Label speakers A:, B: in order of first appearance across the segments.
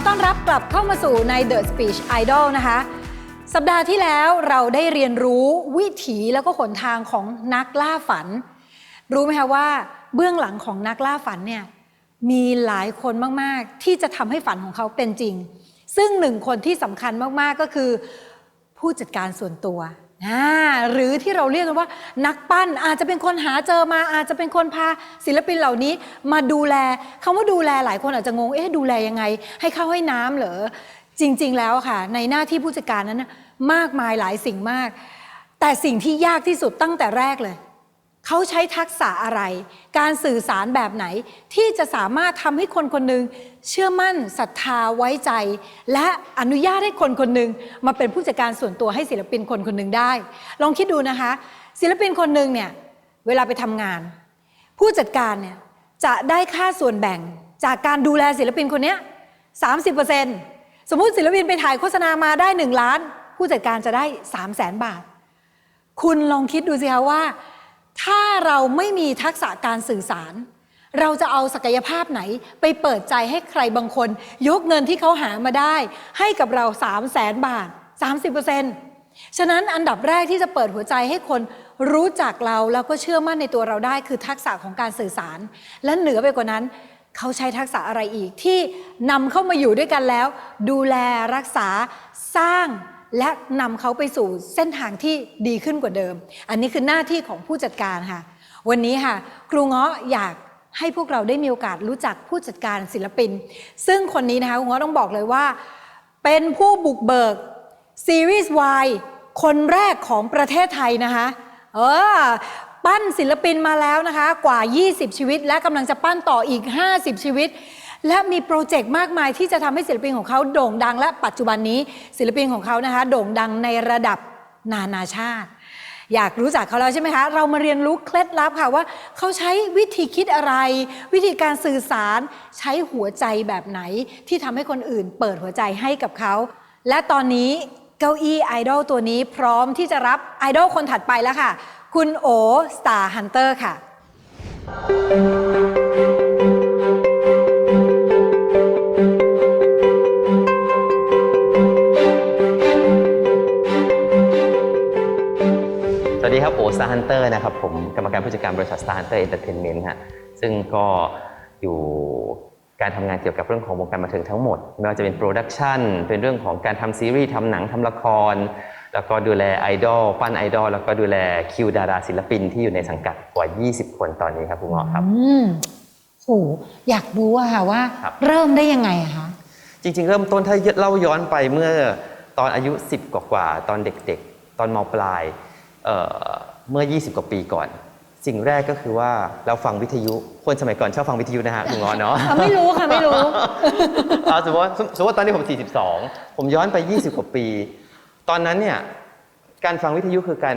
A: ขอต้อนรับกลับเข้ามาสู่ใน The Speech Idol นะคะ สัปดาห์ที่แล้วเราได้เรียนรู้วิถีแล้วก็หนทางของนักล่าฝัน รู้ไหมคะว่าเบื้องหลังของนักล่าฝันเนี่ยมีหลายคนมาก ๆ ที่จะทำให้ฝันของเขาเป็นจริง ซึ่งหนึ่งคนที่สำคัญมาก ๆ ก็คือ ผู้จัดการส่วนตัว อ่าหรือที่เราเรียกกันว่า นักปั้นอาจจะเป็นคนหาเจอมาอาจจะเป็นคนพาศิลปินเหล่านี้ มาดูแลคำว่าดูแลหลายคนอาจจะงงเอ๊ะดูแลยังไง ให้เข้าให้น้ำเหรอจริง ๆ แล้วค่ะ ในหน้าที่ผู้จัดการนั้นมากมายหลายสิ่งมาก แต่สิ่งที่ยากที่สุดตั้งแต่แรกเลย เขาใช้ทักษะอะไร การสื่อสารแบบไหนที่จะสามารถทำให้คนคนหนึ่งเชื่อมั่นศรัทธาไว้ใจ และอนุญาตให้คนคนหนึ่งมาเป็นผู้จัดการส่วนตัวให้ศิลปินคนคนหนึ่งได้ ลองคิดดูนะคะ ศิลปินคนหนึ่งเนี่ยเวลาไปทำงาน ผู้จัดการเนี่ยจะได้ค่าส่วนแบ่งจากการดูแลศิลปินคนนี้ย30%สมมุติศิลปินไปถ่ายโฆษณามาได้1ล้าน ผู้จัดการจะได้3 0 0แสนบาท คุณลองคิดดูสิคะว่า ถ้าเราไม่มีทักษะการสื่อสาร เราจะเอาศักยภาพไหน ไปเปิดใจให้ใครบางคน ยกเงินที่เขาหามาได้ ให้กับเรา 3 0 0แสนบาท 30%ฉะนั้นอันดับแรกที่จะเปิดหัวใจให้คนรู้จักเราแล้วก็เชื่อมั่นในตัวเราได้ คือทักษะของการสื่อสาร และเหนือไปกว่านั้น เขาใช้ทักษะอะไรอีกที่นำเข้ามาอยู่ด้วยกันแล้ว ดูแลรักษาสร้าง และนำเขาไปสู่เส้นทางที่ดีขึ้นกว่าเดิม อันนี้คือหน้าที่ของผู้จัดการค่ะ วันนี้ค่ะ ครูเงาะอยากให้พวกเราได้มีโอกาสรู้จักผู้จัดการศิลปิน ซึ่งคนนี้นะคะครูเงาะต้องบอกเลยว่า เป็นผู้บุกเบิกซีรีส์ Y คนแรกของประเทศไทยนะคะ เออปั้นศิลปินมาแล้วนะคะ กว่า 20 ชีวิต และกำลังจะปั้นต่ออีก 50 ชีวิต และมีโปรเจกต์มากมายที่จะทำให้ศิลปินของเขาโด่งดัง และปัจจุบันนี้ศิลปินของเขานะคะ โด่งดังในระดับนานาชาติ อยากรู้จักเขาแล้วใช่ไหมคะ เรามาเรียนรู้เคล็ดลับค่ะว่า เขาใช้วิธีคิดอะไร วิธีการสื่อสารใช้หัวใจแบบไหน ที่ทำให้คนอื่นเปิดหัวใจให้กับเขา และตอนนี้เก้าอี้ไอดอลตัวนี้พร้อมที่จะรับไอดอลคนถัดไปแล้วค่ะ คุณโอสตาร์ฮันเตอร์ค่ะ
B: สวัสดีครับโอซาฮันเตอร์นะครับผมกรรมการผู้จัดการบริษัท Star Hunter Entertainment ฮะซึ่งก็อยู่การทำงานเกี่ยวกับเรื่องของวงการบันเทิงทั้งหมด ไม่ว่าจะเป็นโปรดักชันเป็นเรื่องของการทำซีรีส์ทำหนังทำละคร แล้วก็ดูแลไอดอลปั้นไอดอลแล้วก็ดูแลคิวดาราศิลปินที่อยู่ในสังกัดกว่า 20 คนตอนนี้ครับคุณหมอครับ
A: อืมโหอยากรู้อะค่ะว่า
B: ครับ
A: เริ่มได้ยังไงอะคะ
B: จริง ๆ เริ่มต้นถ้าเล่าย้อนไปเมื่อตอนอายุ 10 กว่าๆตอนเด็ก ๆ ตอนมปลาย เอ่อเมื่อ 20 กว่าปีก่อน สิ่งแรกก็คือว่าเราฟังวิทยุ คนสมัยก่อนชอบฟังวิทยุนะฮะคุณงอเนาะ
A: อะไม่รู้ค่ะไม่รู้
B: เอาสมมติว่าสมมติว่าตอนนี้ผม 42 ผมย้อนไป 20 กว่าปี ตอนนั้นเนี่ยการฟังวิทยุคือการ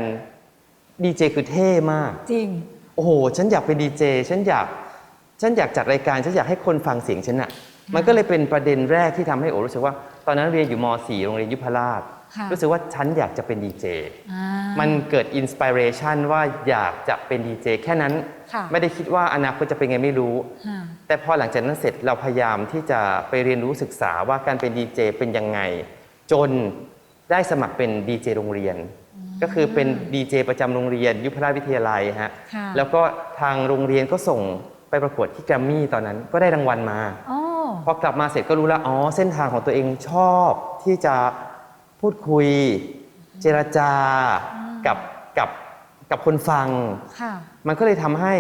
B: ดีเจคือเท่มาก
A: จริง
B: โอ้โห ฉันอยากเป็นดีเจ ฉันอยาก ฉันอยากจัดรายการ ฉันอยากให้คนฟังเสียงฉันอะมันก็เลยเป็นประเด็นแรกที่ทำให้โอรู้สึกว่า ตอนนั้นเรียนอยู่ม .4 โรงเรียนยุพราช
A: ค่ะ
B: รู้สึกว่าฉันอยากจะเป็นดีเจ
A: อ่า
B: มันเกิดอินสปิเรชันว่าอยากจะเป็นดีเจแค่นั้น
A: ค่ะ
B: ไม่ได้คิดว่าอนาคตจะเป็นไงไม่รู้
A: ค่ะ
B: แต่พอหลังจากนั้นเสร็จเราพยายามที่จะไปเรียนรู้ศึกษาว่าการเป็นดีเจเป็นยังไง จนได้สมัครเป็นดีเจโรงเรียน ก็คือเป็นดีเจประจำโรงเรียน ยุพราชวิทยาลัยฮะ
A: ค่ะ
B: แล้วก็ทางโรงเรียนก็ส่งไปประกวดที่แกรมมี่ตอนนั้นก็ได้รางวัลมา
A: อ๋อ
B: พอกลับมาเสร็จก็รู้แล้วอ๋อเส้นทางของตัวเองชอบที่จะ พูดคุย เจรจากับกับกับคนฟัง
A: ค่ะ
B: มันก็เลยทำให้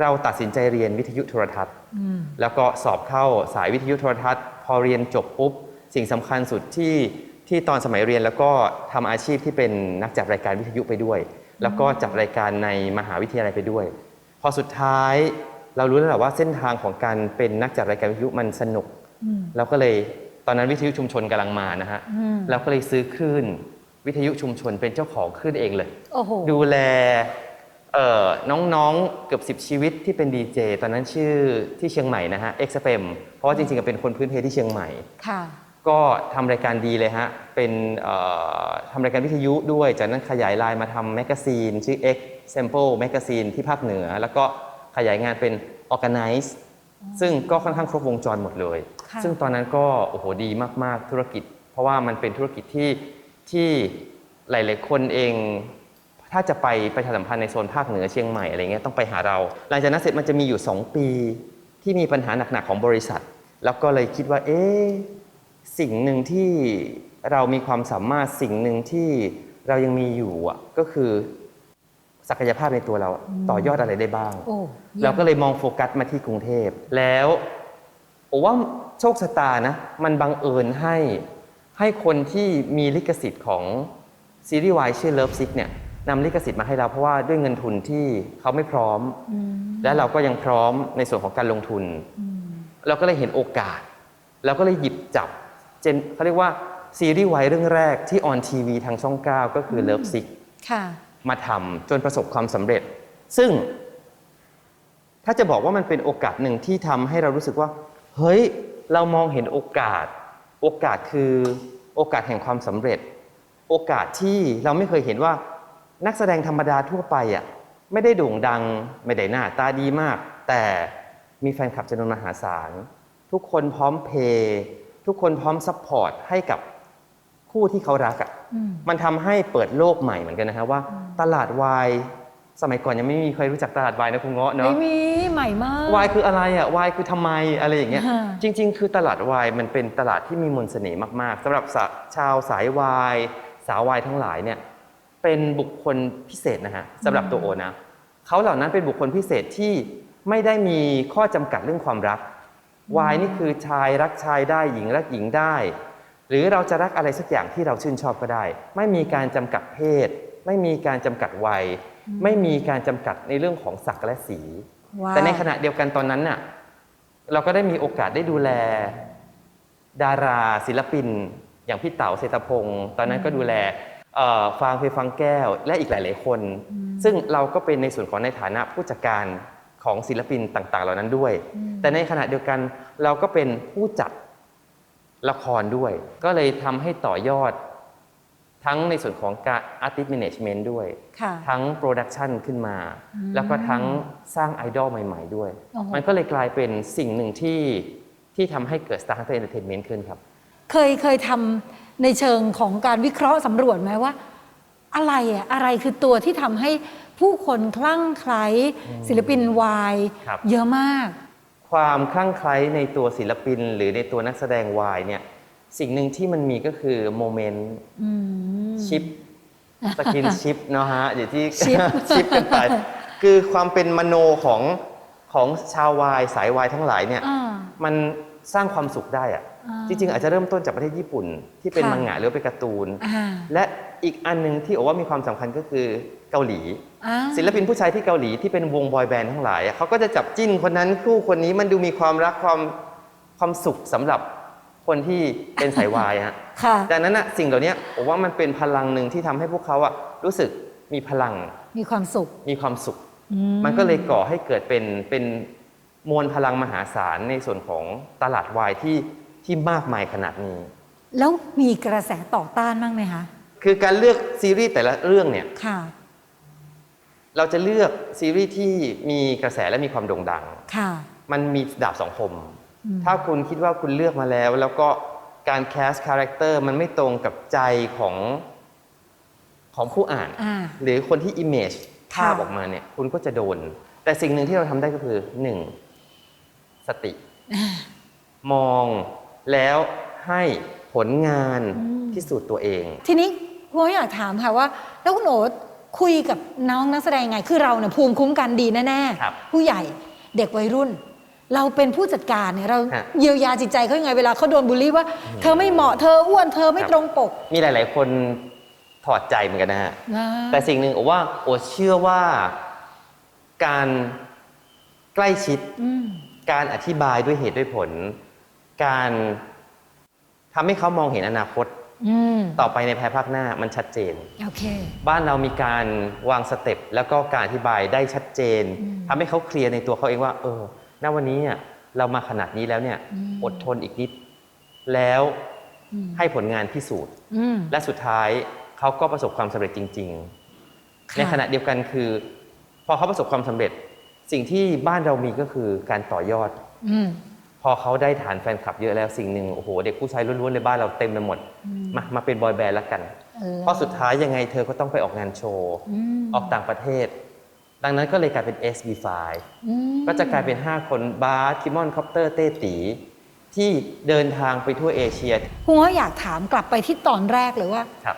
B: เราตัดสินใจเรียนวิทยุโทรทัศน์
A: อืม
B: แล้วก็สอบเข้าสายวิทยุโทรทัศน์ พอเรียนจบปุ๊บ สิ่งสำคัญสุดที่ที่ตอนสมัยเรียนแล้วก็ทำอาชีพที่เป็นนักจัดรายการวิทยุไปด้วย แล้วก็จัดรายการในมหาวิทยาลัยไปด้วย พอสุดท้ายเรารู้แล้วแหละว่าเส้นทางของการเป็นนักจัดรายการวิทยุมันสนุก
A: อืม
B: เราก็เลย ตอนนั้นวิทยุชุมชนกำลังมานะฮะ
A: อืม
B: เราก็เลยซื้อคลื่นวิทยุชุมชนเป็นเจ้าของคลื่นเองเลย
A: โอ้โห
B: ดูแลเอ่อน้องๆเกือบ10ชีวิตที่เป็นดีเจตอนนั้นชื่อที่เชียงใหม่นะฮะ XFM เพราะว่าจริงๆก็เป็นคนพื้นเพที่เชียงใหม่
A: ค่ะ
B: ก็ทำรายการดีเลยฮะเป็นเอ่อทำรายการวิทยุด้วยจากนั้นขยายไลน์มาทำแมกกาซีนชื่อ X Sample Magazine ที่ภาคเหนือ แล้วก็ขยายงานเป็น Organize ซึ่งก็ค่อนข้างครบวงจรหมดเลย
A: ค่ะ
B: ซึ่งตอนนั้นก็โอ้โหดีมากๆธุรกิจ เพราะว่ามันเป็นธุรกิจที่ที่หลายๆคนเอง ถ้าจะไปประชาสัมพันธ์ในโซนภาคเหนือเชียงใหม่อะไรเงี้ยต้องไปหาเรา หลังจากนั้นเสร็จมันจะมีอยู่ 2 ปีที่มีปัญหาหนักๆของบริษัท แล้วก็เลยคิดว่าเอ๊ะสิ่งหนึ่งที่เรามีความสามารถสิ่งหนึ่งที่เรายังมีอยู่อะก็คือศักยภาพในตัวเราอะต่อยอดอะไรได้บ้าง
A: โอ้ยี่ยม
B: เราก็เลยมองโฟกัสมาที่กรุงเทพ แล้วผมว่า โชคชะตานะ มันบังเอิญให้ให้คนที่มีลิขสิทธิ์ของซีรีส์วายชื่อ Love Sick เนี่ยนำลิขสิทธิ์มาให้เราเพราะว่าด้วยเงินทุนที่เขาไม่พร้อม
A: อืม
B: และเราก็ยังพร้อมในส่วนของการลงทุน
A: อืม
B: เราก็เลยเห็นโอกาสแล้วก็เลยหยิบจับเจนเขาเรียกว่าซีรีส์วายเรื่องแรกที่ออนทีวีทางช่อง 9 ก็คือ Love Sick
A: ค่ะ
B: มาทำจนประสบความสำเร็จ ซึ่ง ถ้าจะบอกว่ามันเป็นโอกาสหนึ่งที่ทำให้เรารู้สึกว่า เฮ้ย เรามองเห็นโอกาส โอกาสคือโอกาสแห่งความสำเร็จ โอกาสที่เราไม่เคยเห็นว่านักแสดงธรรมดาทั่วไปอะไม่ได้โด่งดังไม่ได้หน้าตาดีมาก แต่มีแฟนคลับจำนวนมหาศาล ทุกคนพร้อมเพย์ทุกคนพร้อมซัพพอร์ตให้กับคู่ที่เขารักอะ
A: อืม
B: มันทำให้เปิดโลกใหม่เหมือนกันนะครับว่า ตลาดวาย สมัยก่อนยังไม่มีใครรู้จักตลาดวายนะคุณเงาะเนาะ
A: ไม่มีใหม่มาก
B: วายคืออะไรอะวายคือทำไมอะไรอย่างเงี้ย
A: ฮะ
B: จริง ๆ คือตลาดวายมันเป็นตลาดที่มีมนต์เสน่ห์มากๆสำหรับสาชาวสายวายสาววายทั้งหลายเนี่ยเป็นบุคคลพิเศษนะฮะสำหรับตัวโอนะเขาเหล่านั้นเป็นบุคคลพิเศษที่ไม่ได้มีข้อจำกัดเรื่องความรักวายนี่คือชายรักชายได้หญิงรักหญิงได้ หรือเราจะรักอะไรสักอย่างที่เราชื่นชอบก็ได้ ไม่มีการจำกัดเพศ ไม่มีการจำกัดวัย ไม่มีการจำกัดในเรื่องของศักดิ์และสี
A: ว้าว
B: แต่ในขณะเดียวกันตอนนั้นน่ะเราก็ได้มีโอกาสได้ดูแล ดาราศิลปิน อย่างพี่เต๋าเศรษฐพงศ์ตอนนั้นก็ดูแลเอ่อฟางเพฟังแก้ว และอีกหลาย ๆ คน ซึ่งเราก็เป็นในส่วนของในฐานะผู้จัดการของศิลปินต่าง ๆ เหล่านั้นด้วย แต่ในขณะเดียวกันเราก็เป็นผู้จัดละครด้วย ก็เลยทำให้ต่อยอด ทั้งในส่วนของการ artist management ด้วย
A: ค่ะ
B: ทั้งโปรดักชันขึ้นมา
A: อืม
B: แล้วก็ทั้งสร้างไอดอลใหม่ ๆ ด้วย
A: โอ้โห
B: มันก็เลยกลายเป็นสิ่งหนึ่งที่ที่ทำให้เกิด Star Hunter Entertainment ขึ้นครับ
A: เคยเคยทำในเชิงของการวิเคราะห์สำรวจไหมว่า อะไรอะอะไรคือตัวที่ทำให้ผู้คนคลั่งไคล้ศิลปินวาย
B: ครับ
A: เยอะมาก
B: ความคลั่งไคล้ในตัวศิลปิน หรือในตัวนักแสดงวายเนี่ยสิ่งหนึ่งที่มันมีก็คือโมเมนต์
A: อืม
B: ชิปสกินชิปเนาะฮะอยู่ที่
A: ชิป
B: ชิปกันไปคือความเป็นมโนของของชาววายสายวายทั้งหลายเนี่ย
A: อ่า
B: มันสร้างความสุขได้อะ
A: อ่า
B: จริงๆ อาจจะเริ่มต้นจากประเทศญี่ปุ่น ที่เป็น
A: ค่ะ
B: มังงะหรือว่าเป็นการ์ตูน
A: อ่า
B: และอีกอันหนึ่งที่โอว่ามีความสำคัญก็คือเกาหลี
A: อ่า
B: ศิลปินผู้ชายที่เกาหลีที่เป็นวงบอยแบนด์ทั้งหลายอะเขาก็จะจับจิ้นคนนั้นคู่คนนี้มันดูมีความรักความความสุขสำหรับ คนที่เป็นสายวายฮะ
A: ค่ะ
B: ดังนั้นอะสิ่งเหล่านี้ผมว่ามันเป็นพลังหนึ่งที่ทำให้พวกเขาอะรู้สึกมีพลัง
A: มีความสุข
B: มีความสุข
A: อื
B: มันก็เลยก่อให้เกิดเป็นเป็นมวลพลังมหาศาลในส่วนของตลาดวายที่ที่มากมายขนาดนี้
A: แล้วมีกระแสต่อต้านบ้างไหมคะ
B: คือการเลือกซีรีส์แต่ละเรื่องเนี่ย
A: ค่ะ
B: เราจะเลือกซีรีส์ที่มีกระแสและมีความโด่งดัง
A: ค่ะ
B: มันมีดาบสองคม
A: อืม
B: ถ้าคุณคิดว่าคุณเลือกมาแล้ว แล้วก็การแคสคาแรคเตอร์มันไม่ตรงกับใจของของผู้อ่าน
A: อ่า
B: หรือคนที่ image
A: ค่ะ
B: ภาพออกมาเนี่ย คุณก็จะโดน แต่สิ่งหนึ่งที่เราทำได้ก็คือหนึ่งสติ มองแล้วให้ผลงาน
A: อืม
B: พิสูจน์ตัวเอง
A: ทีนี้คุณโอ๊ตอยากถามค่ะว่า แล้วคุณโอ๊ตคุยกับน้องนักแสดงยังไง คือเราเนี่ยภูมิคุ้มกันดีแน่
B: ครับ
A: ๆผู้ใหญ่เด็กวัยรุ่น เราเป็นผู้จัดการเนี่ยเรา
B: ฮะ
A: เยียวยาจิตใจเขายังไงเวลาเขาโดนบูลลี่ว่า เธอไม่เหมาะเธออ้วนเธอไม่
B: ครับ
A: ตรงปก
B: มีหลาย ๆ คนถอดใจเหมือนกันนะฮะ
A: นะ
B: แต่สิ่งหนึ่งโอว่าโอเชื่อว่าการใกล้ชิด
A: อืม
B: การอธิบายด้วยเหตุด้วยผล การทำให้เขามองเห็นอนาคต
A: อืม
B: ต่อไปในภายภาคหน้ามันชัดเจน
A: โอเค
B: บ้านเรามีการวางสเต็ปแล้วก็การอธิบายได้ชัดเจน
A: อืม
B: ทำให้เขาเคลียร์ในตัวเขาเองว่า เออ ณวันนี้เนี่ยเรามาขนาดนี้แล้วเนี่ย
A: อืม
B: อดทนอีกนิด แล้ว
A: อืม
B: ให้ผลงานพิสูจน์
A: อืม
B: และสุดท้ายเขาก็ประสบความสำเร็จจริงๆ
A: ค่ะ
B: ในขณะเดียวกันคือ พอเขาประสบความสำเร็จ สิ่งที่บ้านเรามีก็คือการต่อยอด
A: อืม
B: พออเขาได้ฐานแฟนคลับเยอะแล้วสิ่งหนึ่งโอ้โหเด็กผู้ชายล้วนๆในบ้านเราเต็มไปหมดมามาเป็นบอยแบนด์แล้วกัน
A: เออ
B: เพราะสุดท้ายยังไงเธอก็ต้องไปออกงานโชว์
A: อืม
B: ออกต่างประเทศ ดังนั้นก็เลยกลายเป็น SB5
A: อืม
B: ก็จะกลายเป็น 5 คนบาร์คิมอนคอปเตอร์เต้ตี ที่เดินทางไปทั่วเอเชีย
A: คุณง้ออยากถามกลับไปที่ตอนแรกเลยว่า
B: ครับ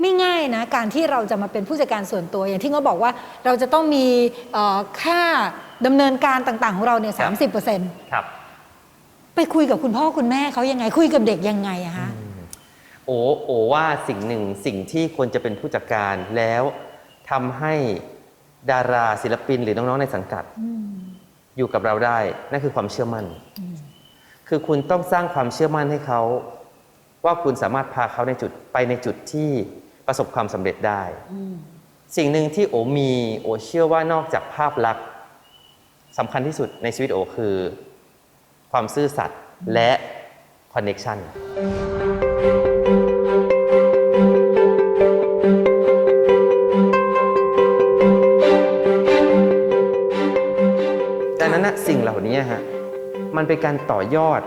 A: ไม่ง่ายนะ การที่เราจะมาเป็นผู้จัดการส่วนตัวอย่างที่เขาบอกว่าเราจะต้องมีเอ่อค่าดำเนินการต่างๆ ของเราเนี่ย
B: ครั
A: สามสิบเปอร์เซ็นต์
B: ครับ
A: ไปคุยกับคุณพ่อคุณแม่เขายังไง คุยกับเด็กยังไงอะฮะ
B: โอโอว่าสิ่งหนึ่งสิ่งที่ควรจะเป็นผู้จัดการแล้วทำให้ ดาราศิลปินหรือน้องๆในสังกัด
A: อืม
B: อยู่กับเราได้ นั่นคือความเชื่อมั่น
A: อืม
B: คือคุณต้องสร้างความเชื่อมั่นให้เขา ว่าคุณสามารถพาเขาในจุดไปในจุดที่ประสบความสำเร็จได้
A: อืม
B: สิ่งหนึ่งที่โอมีโอเชื่อว่านอกจากภาพลักษณ์สำคัญที่สุดในชีวิตโอคือ ความซื่อสัตย์และคอนเน็ชันดัง มันเป็นการต่อยอด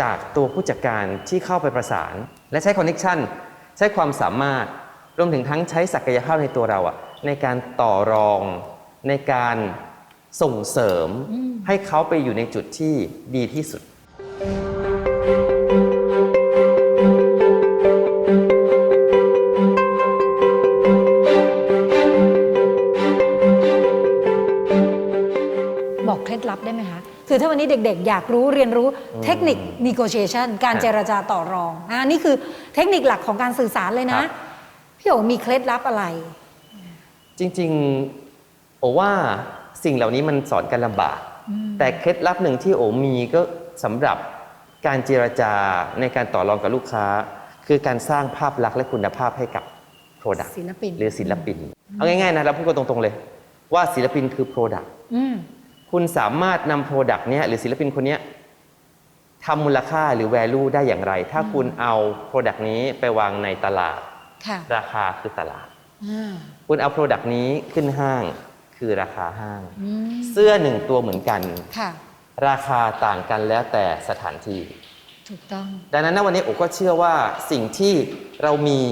B: จากตัวผู้จัดการที่เข้าไปประสาน และใช้คอนเน็ชันใช้ความสามารถรวมถึงทั้งใช้ศักยภาพในตัวเราอะในการต่อรองในการส่งเสริมให้เขาไปอยู่ในจุดที่ดีที่สุด
A: คะคือถ้าวันนี้เด็กๆ อยากรู้เรียนรู้เทคนิค negotiation การ
B: ครับ
A: เจรจาต่อรองอ่านี่คือเทคนิคหลักของการสื่อสารเลยนะ
B: ครับ
A: พี่โอมีเคล็ดลับอะไร
B: จริงๆโอว่าสิ่งเหล่านี้มันสอนกันลำบาก แต่เคล็ดลับหนึ่งที่โอมีก็สำหรับการเจรจาในการต่อรองกับลูกค้า คือการสร้างภาพลักษณ์และคุณภาพให้กับ Product
A: ศิลปิน
B: หรือศิลปิน เอาง่ายๆนะเราพูดกันตรงๆเลย ว่าศิลปินคือ Product
A: อืม
B: คุณสามารถนำ Product เนี้ยหรือศิลปินคนเนี้ยทำมูลค่าหรือ value ได้อย่างไร ถ้าคุณเอา Product นี้ไปวางในตลาด
A: ค่ะ
B: ราคาคือตลาด
A: อ่า
B: คุณเอา Product นี้ขึ้นห้างคือราคาห้าง
A: อืม
B: เสื้อหนึ่งตัวเหมือนกัน
A: ค่ะ
B: ราคาต่างกันแล้วแต่สถานที่
A: ถูกต้อง
B: ดังนั้นนะวันนี้โอก็เชื่อว่าสิ่งที่เรามี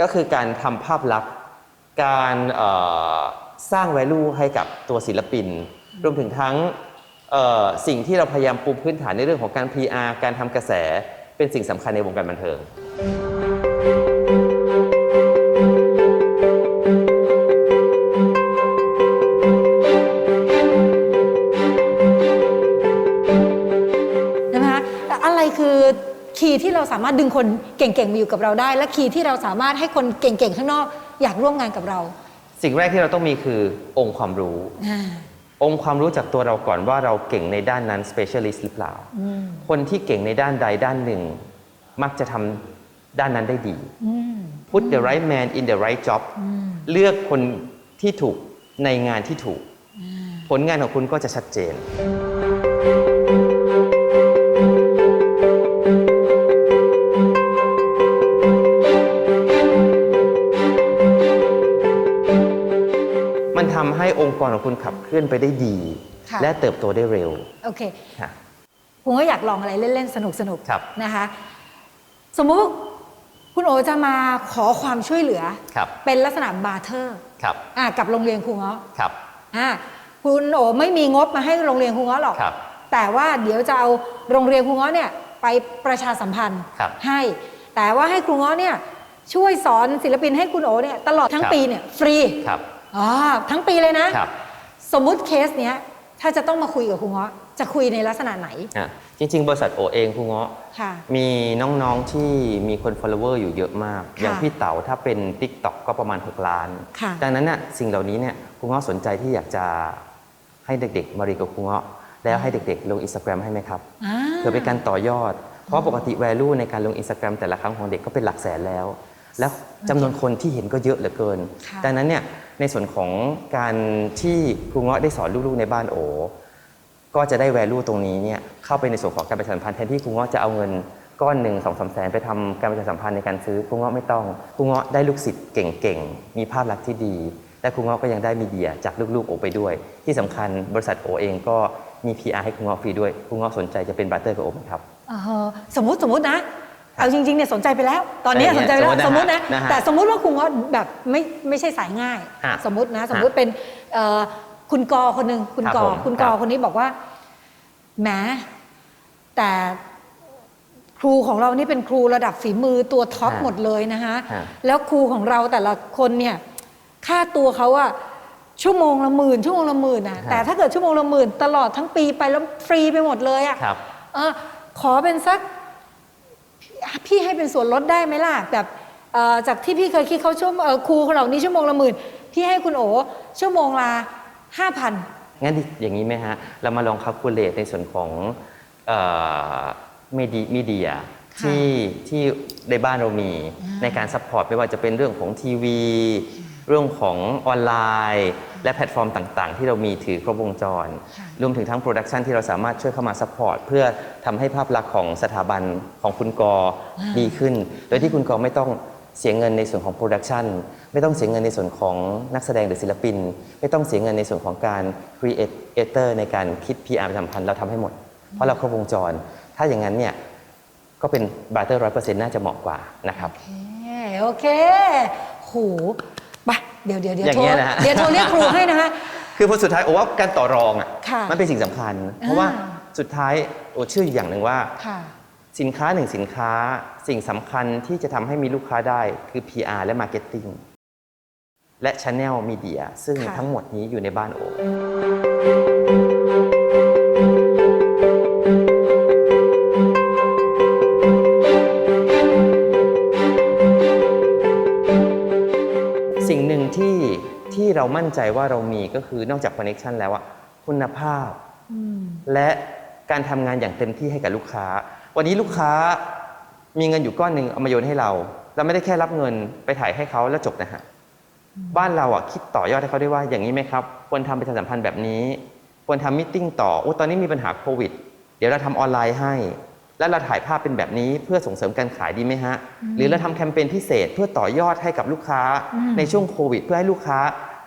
B: ก็คือการทำภาพลักษณ์ การเอ่อสร้าง value ให้กับตัวศิลปิน รวมถึงทั้งเอ่อสิ่งที่เราพยายามปูพื้นฐานในเรื่องของการ PR การทำกระแสเป็นสิ่งสำคัญในวงการบันเทิง
A: ใช่ไหมคะแต่อะไรคือคีย์ที่เราสามารถดึงคนเก่งๆ มาอยู่กับเราได้ และคีย์ที่เราสามารถให้คนเก่งๆ ข้างนอกอยากร่วมงานกับเรา
B: สิ่งแรกที่เราต้องมีคือองค์ความรู้
A: อ่า
B: องค์ความรู้จากตัวเราก่อนว่าเราเก่งในด้านนั้น specialist หรือเปล่า
A: อืม
B: คนที่เก่งในด้านใดด้านหนึ่ง มักจะทำด้านนั้นได้ดี
A: อืม
B: put the right man in the right job เลือกคนที่ถูกในงานที่ถูก ผลงานของคุณก็จะชัดเจนมัน กรของคุณขับเคลื่อนไปได้ดี
A: ค่ะ
B: และเติบโตได้เร็ว
A: โอเค
B: ค่ะ
A: ผมก็อยากลองอะไรเล่น ๆ สนุก
B: ครับ
A: ๆนะคะ สมมุติว่าคุณโอจะมาขอความช่วยเหลือ
B: ครับ
A: เป็นลักษณะบาร์เทอร์
B: ครับ
A: อะกับโรงเรียนครูเงาะ
B: ครับ
A: อะคุณโอไม่มีงบมาให้โรงเรียนครูเงาะหรอก
B: ครับ
A: แต่ว่าเดี๋ยวจะเอาโรงเรียนครูเงาะเนี่ยไปประชาสัมพันธ์
B: ครับ
A: ให้ แต่ว่าให้ครูเงาะเนี่ยช่วยสอนศิลปินให้คุณโอเนี่ยตลอดทั้ง
B: ครับ
A: ปีเนี่ยฟรี
B: ครับ
A: อ๋อทั้งปีเลยนะ
B: ครับ
A: สมมุติเคสเนี้ยถ้าจะต้องมาคุยกับครูเงาะจะคุยในลักษณะไหน
B: อะจริง ๆ บริษัทโอเองคุณเงาะ
A: ค่ะ
B: มีน้องๆที่มีคน follower อยู่เยอะมาก
A: ค่ะ
B: อย่างพี่เต๋าถ้าเป็น TikTok ก็ประมาณ 6 ล้าน
A: ค่ะ
B: ดังนั้นน่ะสิ่งเหล่านี้เนี่ยครูเงาะสนใจที่อยากจะให้เด็กๆ มาเรียนกับครูเงาะ แล้วให้เด็กๆ ลง Instagram ให้ไหมครับ
A: อ่า
B: เพื่อเป็นการต่อยอด เพราะปกติ value ในการลง Instagram แต่ละครั้งของเด็กก็เป็นหลักแสนแล้ว แล้ว จำนวนคนที่เห็นก็เยอะเหลือเกิน
A: ค่ะ
B: ดังนั้นเนี่ยในส่วนของการที่ครูเงาะได้สอนลูกๆในบ้านโอ ก็จะได้ value ตรงนี้เนี่ยเข้าไปในส่วนของการประชาสัมพันธ์แทนที่ครูเงาะจะเอาเงินก้อนหนึ่งสองสามแสนไปทำการประชาสัมพันธ์ในการซื้อครูเงาะไม่ต้องครูเงาะได้ลูกศิษย์เก่งๆมีภาพลักษณ์ที่ดีและครูเงาะก็ยังได้มีเดียจากลูกๆโอไปด้วย ที่สำคัญบริษัทโอเองก็มี PR ให้คุณเงาะฟรีด้วยคุณเงาะสนใจจะเป็นบาร์เตอร์กับโอมไหมครับ
A: อ่าฮะสมมติสมมตินะ เอาจริงๆเนี่ยสนใจไปแล้ว ตอนนี้
B: เออ
A: สนใจไปแล้ว
B: เนี่ย
A: สมมตินะ
B: นะฮะ
A: แต่สมมติว่าคุณว่าแบบไม่ไม่ใช่สายง่าย
B: ฮะ
A: สมมตินะ สมมติเป็นเอ่อคุณกอคนหนึ่งคุณ
B: ครับ
A: กอ
B: ผม
A: คุณกอ
B: ครับ
A: คนนี้บอกว่าแหมแต่ครูของเรานี่เป็นครูระดับฝีมือตัวท็อปหมดเลยนะคะ
B: ฮะ
A: แล้วครูของเราแต่ละคนเนี่ยค่าตัวเขาอะชั่วโมงละหมื่นชั่วโมงละหมื่นอะแต่ถ้าเกิดชั่วโมงละหมื่นตลอดทั้งปีไปแล้วฟรีไปหมดเลยอะ
B: ครับ
A: เออขอเป็นสัก พี่ให้เป็นส่วนลดได้ไหมล่ะแบบเอ่อจากที่พี่เคยคิดเขาชั่วโมงเอ่อครูของเรานี่ชั่วโมงละหมื่นพี่ให้คุณโอชั่วโมงละห้าพัน
B: งั้นอย่างนี้ไหมฮะ เรามาลองคั l คูลเลตในส่วนของมีดีมีเดีย
A: ค่ะ
B: ที่ที่ในบ้านเรามี
A: อ่า
B: ในการซัพพอร์ตไม่ว่าจะเป็นเรื่องของทีวี เรื่องของออนไลน์ และแพลตฟอร์มต่างๆ ที่เรามีถือครบวงจร
A: ค่ะ
B: รวมถึงทั้งโปรดักชันที่เราสามารถช่วยเข้ามาซัพพอร์ตเพื่อทำให้ภาพลักษณ์ของสถาบันของคุณกอดีขึ้น โดยที่คุณกอไม่ต้องเสียเงินในส่วนของโปรดักชันไม่ต้องเสียเงินในส่วนของนักแสดงหรือศิลปิน ไม่ต้องเสียเงินในส่วนของการครีเอเตอร์ในการคิด PR ประจำพันธ์เราทำให้หมด เพราะเราครบวงจร ถ้าอย่างนั้นเนี่ยก็เป็นบาร์เตอร์ร้อยเปอร์เซ็นต์น่าจะเหมาะกว่านะครับ
A: โอเค โอเคโห ไปเดี๋ยวเดี๋ยวเดี๋ยว
B: อย่าง
A: โทร
B: เงี้ยนะฮะ
A: เดี๋ยวโทรเรียกครูให้นะคะ
B: คือพอสุดท้ายโอ้ว่าการต่อรองอะ
A: ค่ะ
B: มันเป็นสิ่งสำคัญ เพราะว่า
A: อ่า
B: สุดท้ายโอ้เชื่ออยู่อย่างหนึ่งว่า
A: ค่ะ
B: สินค้าหนึ่งสินค้าสิ่งสำคัญที่จะทำให้มีลูกค้าได้คือ PR และ Marketing และ Channel Media ซึ่ง
A: ค่ะ
B: ทั้งหมดนี้อยู่ในบ้านโอ เรามั่นใจว่าเรามีก็คือนอกจาก Connection แล้วอะคุณภาพ
A: อืม
B: และการทำงานอย่างเต็มที่ให้กับลูกค้า วันนี้ลูกค้ามีเงินอยู่ก้อนหนึ่งเอามาโยนให้เราเราไม่ได้แค่รับเงินไปถ่ายให้เขาแล้วจบนะฮะบ้านเราอะคิดต่อยอดให้เขาได้ว่าอย่างนี้ไหมครับควรทำประชาสัมพันธ์แบบนี้ ควรทำมิทติ้งต่อโอ้ตอนนี้มีปัญหาโควิด เดี๋ยวเราทำออนไลน์ให้ แล้วเราถ่ายภาพเป็นแบบนี้เพื่อส่งเสริมการขายดีไหมฮะ หรือเราทำแคมเปญพิเศษเพื่อต่อยอดให้กับลูกค้า
A: อืม
B: ในช่วงโควิด เพื่อให้ลูกค้า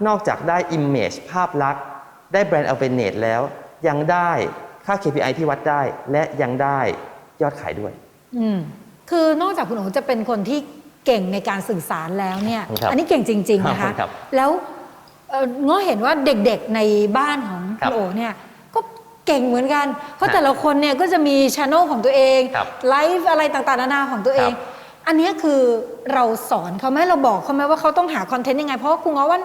B: นอกจากได้ Image ภาพลักษณ์ ได้แบรนด์ awareness แล้ว ยังได้ค่า KPI ที่วัดได้ และยังได้ยอดขายด้วย
A: อืมคือนอกจากคุณโอจะเป็นคนที่เก่งในการสื่อสารแล้วเนี่ย
B: ครับ
A: อันนี้เก่งจริง ๆ นะ
B: ครั
A: คะ
B: บครับ
A: แล้วเอ่อง้อเห็นว่าเด็กๆในบ้านของ
B: ครั
A: คุ
B: บ
A: ณโอเนี่ยก็เก่งเหมือนกัน เพราะ
B: ฮะ
A: แต่ละคนเนี่ยก็จะมีช anel ของตัวเอง
B: ครับ
A: ไลฟ์อะไรต่างๆนานาของตัวเอง
B: ครับ
A: อันเนี้ยคือเราสอนเขาไหมเราบอกเขาไหมว่าเขาต้องหาคอนเทนต์ยังไง เพราะว่าคุณง้อว่า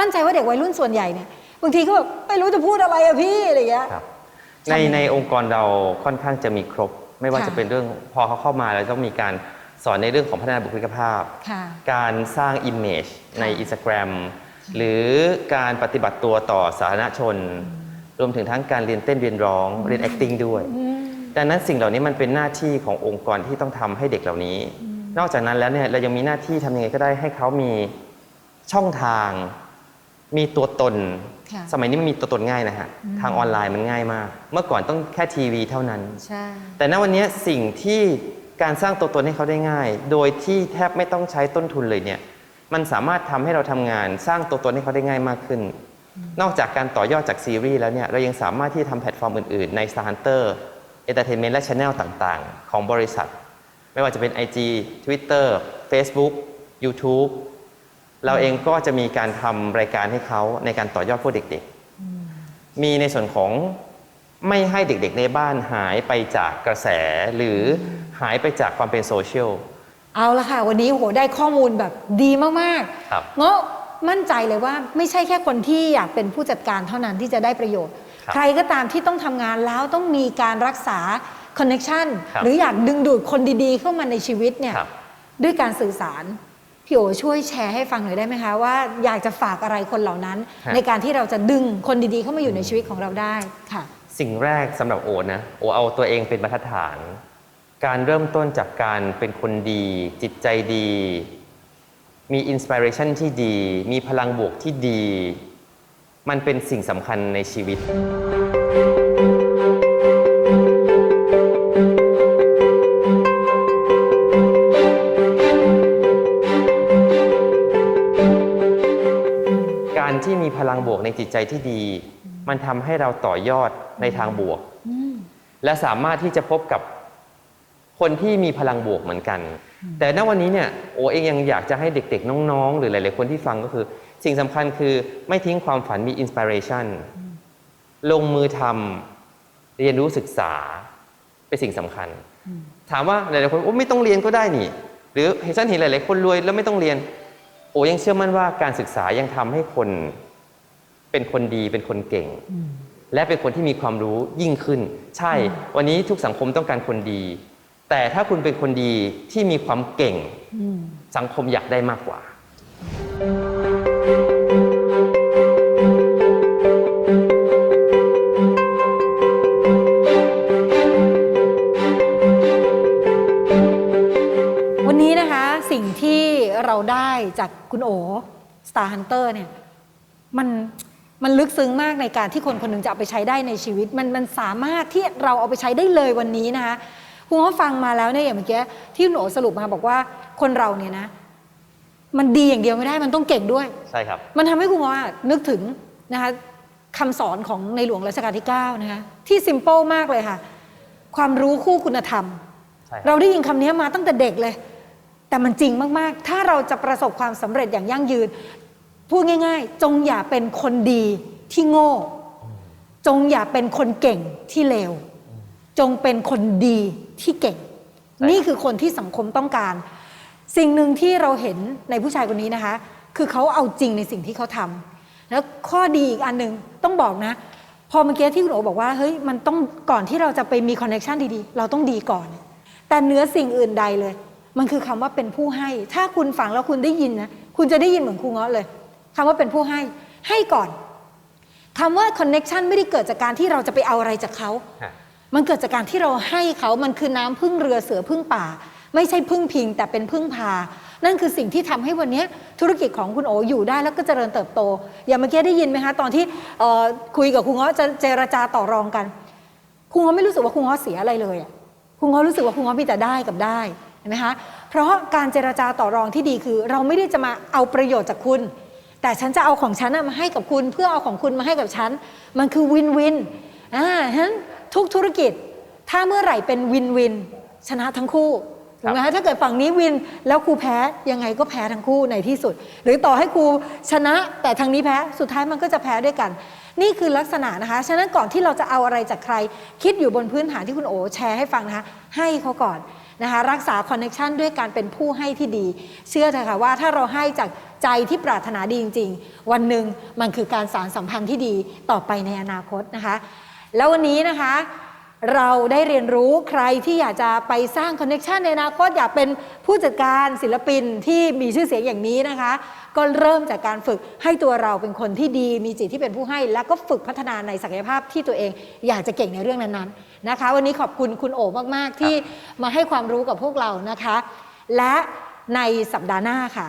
A: มั่นใจว่าเด็กวัยรุ่นส่วนใหญ่เนี่ยบางทีก็แบบไม่รู้จะพูดอะไรอะพี่อะไรอย่างเงี้ย
B: ครับ
A: ทำ
B: ใน
A: ยังไง
B: ในองค์กรเราค่อนข้างจะมีครบ ไม่ว่า
A: ค่ะ
B: จะเป็นเรื่องพอเขาเข้ามาเราต้องมีการสอนในเรื่องของพัฒนาบุคลิกภาพ
A: ค่ะ
B: การสร้าง Image ใน
A: ค่ะ
B: Instagram หรือการปฏิบัติตัวต่อสาธารณชน รวมถึงทั้งการเรียนเต้นเรียนร้องเรียน acting ด้วย
A: อืม
B: ดังนั้นสิ่งเหล่านี้มันเป็นหน้าที่ขององค์กรที่ต้องทำให้เด็กเหล่านี้ นอกจากนั้นแล้วเนี่ยเรายังมีหน้าที่ทำยังไงก็ได้ให้เขามีช่องทาง มีตัวตน
A: ค่ะ
B: สมัยนี้มันมีตัวตนง่ายนะฮะ
A: อืม
B: ทางออนไลน์มันง่ายมาก เมื่อก่อนต้องแค่ทีวีเท่านั้น
A: ใช่
B: แต่ณวันนี้สิ่งที่การสร้างตัวตนให้เขาได้ง่าย โดยที่แทบไม่ต้องใช้ต้นทุนเลยเนี่ย มันสามารถทำให้เราทำงานสร้างตัวตนให้เขาได้ง่ายมากขึ้น นอกจากการต่อยอดจากซีรีส์แล้วเนี่ย เรายังสามารถที่จะทำแพลตฟอร์มอื่นๆ ใน Star Hunter Entertainment และ Channel ต่างๆ ของบริษัท ไม่ว่าจะเป็น IG Twitter Facebook YouTube เราเองก็จะมีการทำรายการให้เขาในการต่อยอดพวกเด็กๆ มีในส่วนของไม่ให้เด็กๆในบ้านหายไปจากกระแสหรือหายไปจากความเป็นโซเชียล
A: เอาละค่ะ วันนี้โหได้ข้อมูลแบบดีมาก
B: ครับ
A: ๆเงาะมั่นใจเลยว่าไม่ใช่แค่คนที่อยากเป็นผู้จัดการเท่านั้นที่จะได้ประโยชน์
B: ครับ
A: ใครก็ตามที่ต้องทำงานแล้วต้องมีการรักษาคอนเน็ชัน
B: ครับ
A: หรืออยากดึงดูดคนดีๆ เข้ามาในชีวิตเนี่ย
B: ครับ
A: ด้วยการสื่อสาร พี่โอช่วยแชร์ให้ฟังหน่อยได้ไหมคะว่าอยากจะฝากอะไรคนเหล่านั้น
B: ฮะ
A: ในการที่เราจะดึงคนดีๆ เข้ามาอยู่ในชีวิตของเราได้ค่ะ
B: สิ่งแรกสำหรับโอนะโอเอาตัวเองเป็นบรรทัดฐาน การเริ่มต้นจากการเป็นคนดี จิตใจดี มีอินสปิเรชันที่ดี มีพลังบวกที่ดี มันเป็นสิ่งสำคัญในชีวิต การที่มีพลังบวกในจิตใจที่ดี มันทำให้เราต่อยอดในทางบวก
A: อืม
B: และสามารถที่จะพบกับคนที่มีพลังบวกเหมือนกัน แต่ณวันนี้เนี่ยโอเองยังอยากจะให้เด็ก ๆ น้องๆ หรือหลาย ๆ คนที่ฟังก็คือ สิ่งสำคัญคือไม่ทิ้งความฝันมีอินสปิเรชันลงมือทำเรียนรู้ศึกษาเป็นสิ่งสำคัญ
A: อืม
B: ถามว่าหลาย ๆ คนโอ้ไม่ต้องเรียนก็ได้นี่ หรือเห็นฉันเห็นหลาย ๆ คนรวยแล้วไม่ต้องเรียน โอยังเชื่อมั่นว่าการศึกษายังทำให้คน เป็นคนดีเป็นคนเก่ง
A: อืม
B: และเป็นคนที่มีความรู้ยิ่งขึ้น ใช่ วันนี้ทุกสังคมต้องการคนดี แต่ถ้าคุณเป็นคนดีที่มีความเก่ง
A: อืม
B: สังคมอยากได้มากกว่า
A: วันนี้นะคะสิ่งที่เราได้จากคุณโอ Star Hunter เนี่ย มัน มันลึกซึ้งมากในการที่คนคนหนึ่งจะเอาไปใช้ได้ในชีวิต มันมันสามารถที่เราเอาไปใช้ได้เลยวันนี้นะคะคุณว่าฟังมาแล้วเนี่ยอย่างเมื่อกี้ที่คุณโอสรุปมาบอกว่าคนเราเนี่ยนะ มันดีอย่างเดียวไม่ได้มันต้องเก่งด้วย
B: ใช่ครับ
A: มันทำให้คุณว่านึกถึงนะคะคำสอนของในหลวงรัชกาลที่9นะคะที่ซิมเ l ิลมากเลยค่ะ ความรู้คู่คุณธรรม
B: ใช่ครับ
A: เราได้ยินคำนี้มาตั้งแต่เด็กเลย แต่มันจริงมาก ๆ ถ้าเราจะประสบความสำเร็จอย่างยั่งยืน พูดง่าย ๆ จงอย่าเป็นคนดีที่โง่ จงอย่าเป็นคนเก่งที่เลว จงเป็นคนดีที่เก่ง นี่คือคนที่สังคมต้องการ สิ่งหนึ่งที่เราเห็นในผู้ชายคนนี้นะคะ คือเขาเอาจริงในสิ่งที่เขาทำแล้วข้อดีอีกอันหนึ่งต้องบอกนะ พอเมื่อกี้ที่คุณโอบอกว่าเฮ้ยมันต้องก่อนที่เราจะไปมีคอนเนคชันดีๆ เราต้องดีก่อน แต่เหนือสิ่งอื่นใดเลย มันคือคำว่าเป็นผู้ให้ ถ้าคุณฟังแล้วคุณได้ยินนะคุณจะได้ยินเหมือนครูเงาะเลย คำว่าเป็นผู้ให้ให้ก่อนคำว่าคอนเนคชันไม่ได้เกิดจากการที่เราจะไปเอาอะไรจากเขา
B: ฮะ
A: มันเกิดจากการที่เราให้เขามันคือน้ำพึ่งเรือเสือพึ่งป่า ไม่ใช่พึ่งพิง แต่เป็นพึ่งพา นั่นคือสิ่งที่ทำให้วันนี้ธุรกิจของคุณโออยู่ได้แล้วก็เจริญเติบโต อย่างเมื่อกี้ได้ยินไหมคะตอนที่เอ่อคุยกับคุณเงาะจะเจรจาต่อรองกันคุณเงาะไม่รู้สึกว่าคุณเงาะเสียอะไรเลยอะคุณเงาะรู้สึกว่าคุณเงาะมีแต่ได้กับได้เห็นไหมคะเพราะการเจรจาต่อรองที่ดีคือ เราไม่ได้จะมาเอาประโยชน์จากคุณ แต่ฉันจะเอาของฉันน่ะมาให้กับคุณเพื่อเอาของคุณมาให้กับฉัน มันคือวินวินอ่าฉะนั้นทุกธุรกิจถ้าเมื่อไหร่เป็นวินวิน ชนะทั้งคู่ถูกไหมคะถ้าเกิดฝั่งนี้วินแล้วครูแพ้ยังไงก็แพ้ทั้งคู่ในที่สุด หรือต่อให้ครูชนะแต่ทางนี้แพ้สุดท้ายมันก็จะแพ้ด้วยกัน นี่คือลักษณะนะคะ ฉะนั้นก่อนที่เราจะเอาอะไรจากใคร คิดอยู่บนพื้นฐานที่คุณโอแชร์ให้ฟังนะคะให้เขาก่อนนะคะรักษาคอนเน็ชันด้วยการเป็นผู้ให้ที่ดี เชื่อเถอะค่ะว่าถ้าเราให้จาก ใจที่ปรารถนาดีจริง ๆ วันหนึ่งมันคือการสารสัมพันธ์ที่ดีต่อไปในอนาคตนะคะ แล้ววันนี้นะคะเราได้เรียนรู้ใครที่อยากจะไปสร้างคอนเน็ชันในอนาคตอยากเป็นผู้จัดการศิลปินที่มีชื่อเสียงอย่างนี้นะคะ ก็เริ่มจากการฝึกให้ตัวเราเป็นคนที่ดี มีจิตที่เป็นผู้ให้ แล้วก็ฝึกพัฒนาในศักยภาพที่ตัวเอง อยากจะเก่งในเรื่องนั้นๆนะคะ วันนี้ขอบคุณคุณโอมากๆที่มาให้ความรู้กับพวกเรานะคะ และในสัปดาห์หน้าค่ะ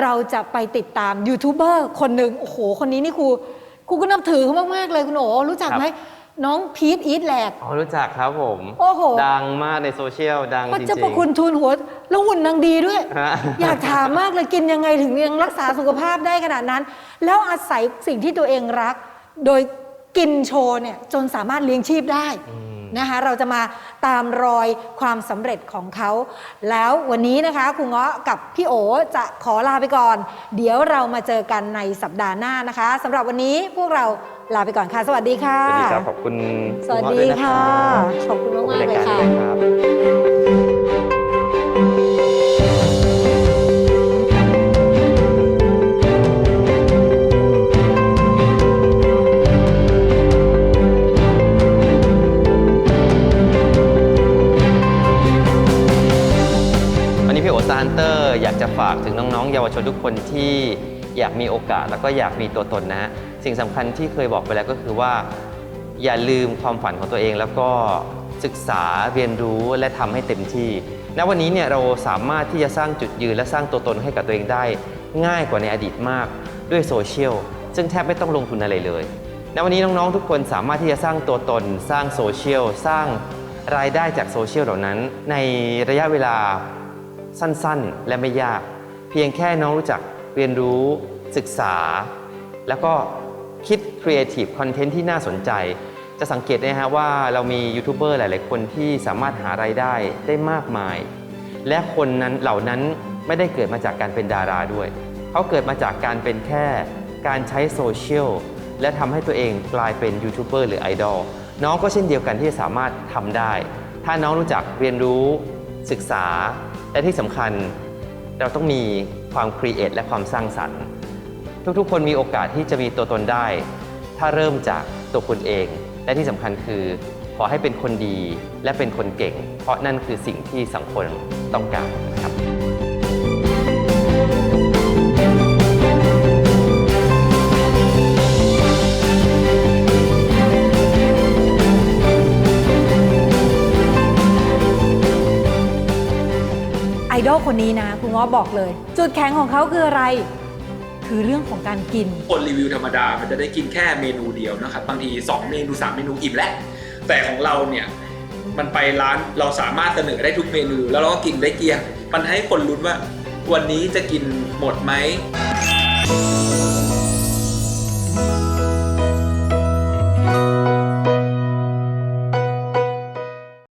A: เราจะไปติดตามยูทูบเบอร์คนหนึ่งโอ้โห คนนี้นี่ครูครูก็นับถือเขามาก ๆ เลยคุณโอรู้จักไหมน้องพีทอีทแลก
B: อ๋อรู้จักครับผม
A: โอ้โห
B: ดังมากในโซเชียล ดัง
A: พระ
B: จริ
A: เจ้างประคุณทูลหัว แล้วหุ่นนางดีด้วย
B: ฮะ
A: อยากถามมากเลยกินยังไงถึงยังรักษาสุขภาพได้ขนาดนั้น แล้วอาศัยสิ่งที่ตัวเองรัก โดยกินโชว์เนี่ยจนสามารถเลี้ยงชีพได้ นะคะเราจะมาตามรอยความสำเร็จของเขา แล้ววันนี้นะคะครูเงาะกับพี่โอจะขอลาไปก่อน เดี๋ยวเรามาเจอกันในสัปดาห์หน้านะคะสำหรับวันนี้พวกเราลาไปก่อนค่ะ สวัสดีค่ะ
B: สวัสดีครับขอบคุณ
A: สวัส
B: ณพ่อ
A: ดี
B: ด้วยน
A: ค่ะ
B: รับ
A: ขอบคุณ
B: ขอบ
A: มาก
B: คุณ
A: ๆ
B: ราย
A: เลย
B: การ
A: ค่ะ
B: เตอร์อยากจะฝากถึงน้องๆ เยาวชนทุกคนที่อยากมีโอกาสแล้วก็อยากมีตัวตนนะฮะสิ่งสำคัญที่เคยบอกไปแล้วก็คือว่า อย่าลืมความฝันของตัวเองแล้วก็ศึกษาเรียนรู้และทำให้เต็มที่ ณ วันนี้เนี่ยเราสามารถที่จะสร้างจุดยืนและสร้างตัวตนให้กับตัวเองได้ ง่ายกว่าในอดีตมากด้วยโซเชียลซึ่งแทบไม่ต้องลงทุนอะไรเลย ณ วันนี้น้องๆ ทุกคนสามารถที่จะสร้างตัวตน สร้างโซเชียล สร้างรายได้จากโซเชียลเหล่านั้น ในระยะเวลา สั้นๆ และไม่ยาก เพียงแค่น้องรู้จักเรียนรู้ศึกษา แล้วก็คิด Creative Content ที่น่าสนใจ จะสังเกตได้ฮะว่าเรามียูทูบเบอร์หลาย ๆ คนที่สามารถหารายได้ได้มากมาย และคนนั้นเหล่านั้นไม่ได้เกิดมาจากการเป็นดาราด้วย เขาเกิดมาจากการเป็นแค่การใช้โซเชียลและทำให้ตัวเองกลายเป็นยูทูบเบอร์หรือไอดอลน้องก็เช่นเดียวกันที่สามารถทำได้ ถ้าน้องรู้จักเรียนรู้ศึกษา และที่สำคัญเราต้องมีความครีเอทและความสร้างสรรค์ทุกๆ คนมีโอกาสที่จะมีตัวตนได้ ถ้าเริ่มจากตัวคุณเอง และที่สำคัญคือ ขอให้เป็นคนดีและเป็นคนเก่ง เพราะนั่นคือสิ่งที่สังคมต้องการครับ
A: ดอลคนนี้นะคุณง้อบอกเลย จุดแข็งของเขาคืออะไร คือเรื่องของการกิน
C: คนรีวิวธรรมดา มันจะได้กินแค่เมนูเดียวนะครับ บางที 2 เมนู 3 เมนูอิ่มแล้ว แต่ของเราเนี่ย มันไปร้านเราสามารถเสนอได้ทุกเมนู แล้วเราก็กินได้เกลี้ยง มันให้คนลุ้นว่า วันนี้จะกินหมดไหม